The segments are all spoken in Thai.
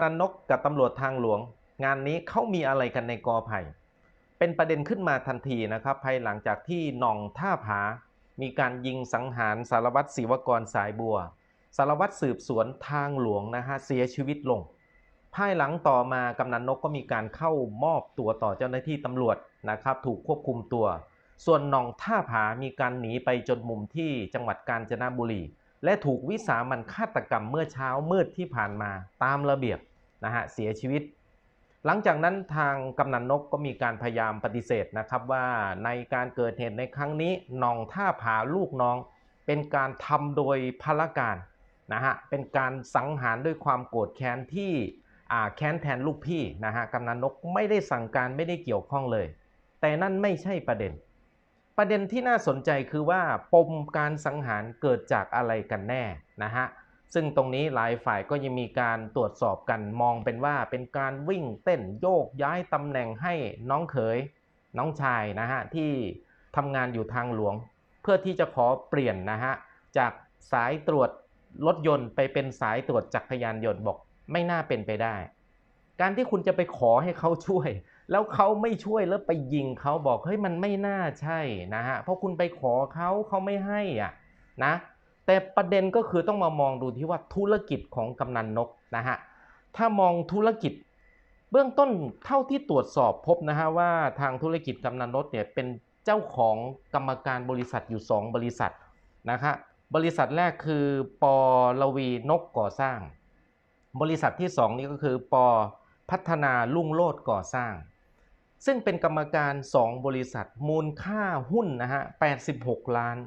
กำนันนกกับตำรวจทางหลวง งานนี้เขามีอะไรกันในกอไผ่ เป็นประเด็นขึ้นมาทันทีนะครับ ภายหลังจากที่หน่องท่าผา มีการยิงสังหารสารวัตรศิวกรสายบัว สารวัตรสืบสวนทางหลวงนะฮะเสียชีวิตลง ภายหลังต่อมากำนันนกก็มีการเข้ามอบตัวต่อเจ้าหน้าที่ตำรวจนะครับ ถูกควบคุมตัว ส่วนหน่องท่าผามีการหนีไปจนมุมที่จังหวัดกาญจนบุรีและถูกวิสามันฆาตกรรมเมื่อเช้ามืดที่ผ่านมาตามระเบียบ นะฮะเสียชีวิต หลังจากนั้นทางกำนันนกก็มีการพยายามปฏิเสธนะครับว่าในการเกิดเหตุในครั้งนี้น่องท่าผาลูกน้อง เป็นการทำโดยพละการนะฮะเป็นการสังหารด้วยความโกรธแค้นที่อ่าแค้นแทนลูกพี่นะฮะกำนันนกไม่ได้สั่งการไม่ได้เกี่ยวข้องเลย แต่นั่นไม่ใช่ประเด็น ประเด็นที่น่าสนใจคือว่าปมการสังหารเกิดจากอะไรกันแน่นะฮะ ซึ่งตรงนี้หลายฝ่ายก็ยังมีการตรวจสอบกันมองเป็นว่าเป็นการวิ่งเต้นโยกย้ายตำแหน่งให้น้องเขย น้องชายนะฮะที่ทำงานอยู่ทางหลวง เพื่อที่จะขอเปลี่ยนนะฮะจากสายตรวจรถยนต์ไปเป็นสายตรวจจักรยานยนต์บอกไม่น่าเป็นไปได้ การที่คุณจะไปขอให้เขาช่วย แล้วเขาไม่ช่วยแล้วไปยิงเขาบอกเฮ้ยมันไม่น่าใช่นะฮะเพราะคุณไปขอเขาเขาไม่ให้อะนะ แต่ประเด็นก็คือต้องมามองดูที่ว่าธุรกิจของกำนันนกนะฮะถ้ามองธุรกิจเบื้องต้นเท่าที่ตรวจสอบพบนะฮะว่าทางธุรกิจกำนันนกเนี่ยเป็นเจ้าของกรรมการบริษัทอยู่ 2 บริษัทนะครับบริษัทแรกคือปอลวีนกก่อสร้าง บริษัทที่ 2 นี่ก็คือปอพัฒนาลุ่งโลดก่อสร้าง ซึ่งเป็นกรรมการ 2 บริษัทมูลค่าหุ้นนะฮะ86 ล้าน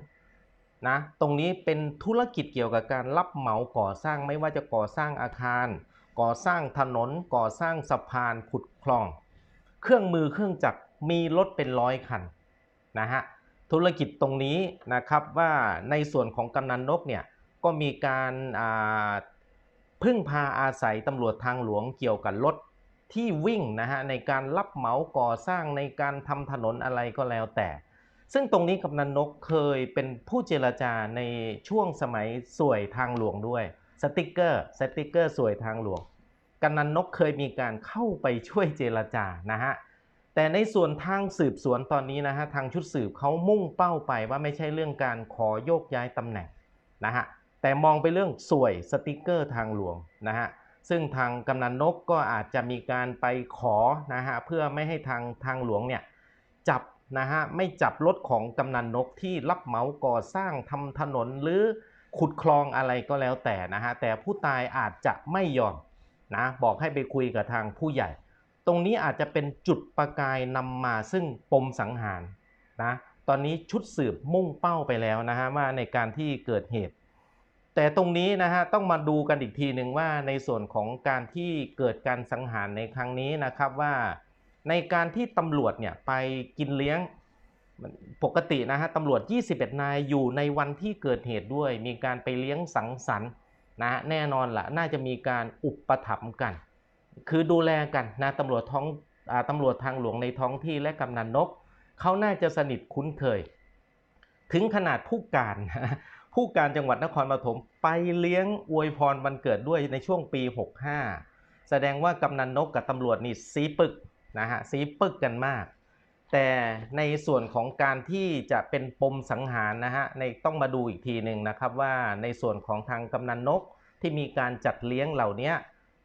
นะตรงนี้เป็นธุรกิจเกี่ยวกับการรับเหมาก่อสร้างไม่ว่าจะก่อสร้างอาคาร ก่อสร้างถนน ก่อสร้างสะพานขุดคลอง เครื่องมือเครื่องจักรมีรถเป็นร้อยคันนะฮะธุรกิจตรงนี้นะครับว่าในส่วนของกำนันนกเนี่ยก็มีการาพึ่งพาอาศัยตำรวจทางหลวงเกี่ยวกับรถที่วิ่งนะฮะในการรับเหมาก่อสร้างในการทำถนนอะไรก็แล้วแต่ ซึ่งตรงนี้กำนันนกเคยเป็นผู้เจรจาในช่วงสมัยสวยทางหลวงด้วยสติกเกอร์สติกเกอร์สวยทางหลวงกำนันนกเคยมีการเข้าไปช่วยเจรจานะฮะแต่ในส่วนทางสืบสวนตอนนี้นะฮะทางชุดสืบเขามุ่งเป้าไปว่าไม่ใช่เรื่องการขอโยกย้ายตำแหน่งนะฮะแต่มองไปเรื่องสวยสติกเกอร์ทางหลวงนะฮะซึ่งทางกำนันนกก็อาจจะมีการไปขอนะฮะเพื่อไม่ให้ทางทางหลวงเนี่ยจับ นะฮะไม่จับรถของกำนันนกที่รับเหมาก่อสร้างทำถนนหรือขุดคลองอะไรก็แล้วแต่นะฮะแต่ผู้ตายอาจจะไม่ยอมนะบอกให้ไปคุยกับทางผู้ใหญ่ ตรงนี้อาจจะเป็นจุดประกายนำมาซึ่งปมสังหารนะตอนนี้ชุดสืบมุ่งเป้าไปแล้วนะฮะว่าในการที่เกิดเหตุ แต่ตรงนี้นะฮะต้องมาดูกันอีกทีหนึ่งว่าในส่วนของการที่เกิดการสังหารในครั้งนี้นะครับว่า ในการที่ตำรวจเนี่ยไปกินเลี้ยงปกตินะฮะตำรวจ 21 นายอยู่ในวันที่เกิดเหตุด้วย มีการไปเลี้ยงสังสรรค์นะฮะแน่นอนละน่าจะมีการอุปถัมภ์กัน คือดูแลกันนะตำรวจท้องอตำรวจทางหลวงในท้องที่และกำนันนก เขาน่าจะสนิทคุ้นเคย ถึงขนาดผู้การผู้การจังหวัดนครปฐมไปเลี้ยงอวยพรวันเกิดด้วยในช่วงปี 65 แสดงว่ากำนันนกกับตำรวจนี่ซีปึก นะฮะซีปึกกันมาก แต่ในส่วนของการที่จะเป็นปมสังหารนะฮะในต้องมาดูอีกทีหนึ่งนะครับว่าในส่วนของทางกำนันนกที่มีการจัดเลี้ยงเหล่านี้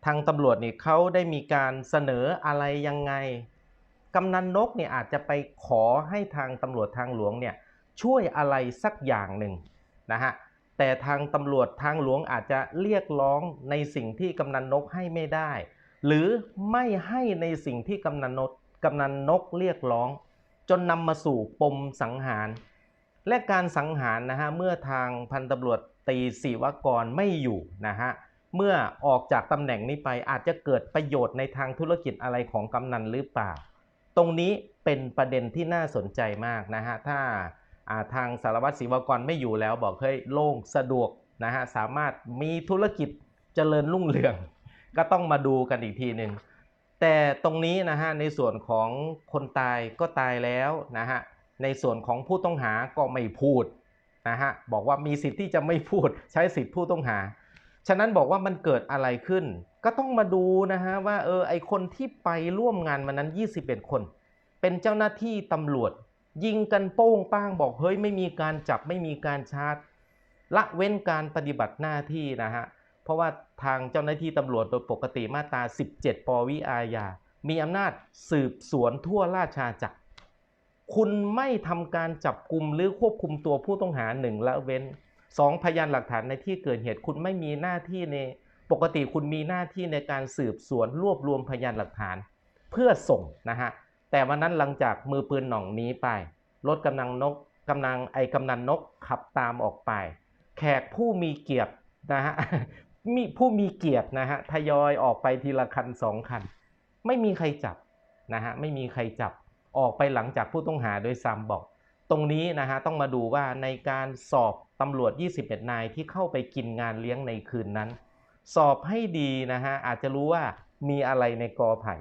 ทางตำรวจนี่เขาได้มีการเสนออะไรยังไงกำนันนกเนี่ยอาจจะไปขอให้ทางตำรวจทางหลวงเนี่ยช่วยอะไรสักอย่างหนึ่งนะฮะแต่ทางตำรวจทางหลวงอาจจะเรียกร้องในสิ่งที่กำนันนกให้ไม่ได้ หรือไม่ให้ในสิ่งที่กำนันนกกำนันนกเรียกร้อง จนนำมาสู่ปมสังหาร และการสังหารนะฮะเมื่อทางพันตำรวจตีศิวกรไม่อยู่นะฮะเมื่อออกจากตำแหน่งนี้ไปอาจจะเกิดประโยชน์ในทางธุรกิจอะไรของกำนันหรือเปล่า ตรงนี้เป็นประเด็นที่น่าสนใจมากนะฮะถ้าาทางสารวัตรศิวกรไม่อยู่แล้วบอกเฮ้ยโล่งสะดวกนะฮะสามารถมีธุรกิจเจริญรุ่งเรือง ก็ต้องมาดูกันอีกทีหนึ่งแต่ตรงนี้นะฮะในส่วนของคนตายก็ตายแล้วนะฮะในส่วนของผู้ต้องหาก็ไม่พูดนะฮะบอกว่ามีสิทธิ์ที่จะไม่พูดใช้สิทธิ์ผู้ต้องหา ฉะนั้นบอกว่ามันเกิดอะไรขึ้น ก็ต้องมาดูนะฮะว่าเออไอคนที่ไปร่วมงานวันนั้น 21 คน เป็นเจ้าหน้าที่ตำรวจ ยิงกันโป้งป้างบอกเฮ้ยไม่มีการจับไม่มีการชาร์จละเว้นการปฏิบัติหน้าที่นะฮะ เพราะว่าทางเจ้าหน้าที่ตำรวจโดยปกติมาตรา 17 ปวิอาญา มีอำนาจสืบสวนทั่วราชอาณาจักร คุณไม่ทำการจับกลุ่มหรือควบคุมตัวผู้ต้องหาหนึ่งละเว้นสองพยานหลักฐานในที่เกิดเหตุคุณไม่มีหน้าที่ในปกติคุณมีหน้าที่ในการสืบสวนรวบรวมพยานหลักฐาน เพื่อส่งนะฮะแต่วันนั้นหลังจากมือปืนหน่องหนี้ไปรถกำนังนกกำนังไอกำนันนกขับตามออกไป แขกผู้มีเกียรตินะฮะ มีผู้มีเกียรตินะฮะทยอยออกไปทีละคันสองคัน ไม่มีใครจับนะฮะไม่มีใครจับออกไปหลังจากผู้ต้องหาโดยซ้ำบอก ตรงนี้นะฮะต้องมาดูว่าในการสอบตำรวจ 21 นายที่เข้าไปกินงานเลี้ยงในคืนนั้น สอบให้ดีนะฮะอาจจะรู้ว่ามีอะไรในกอไผ่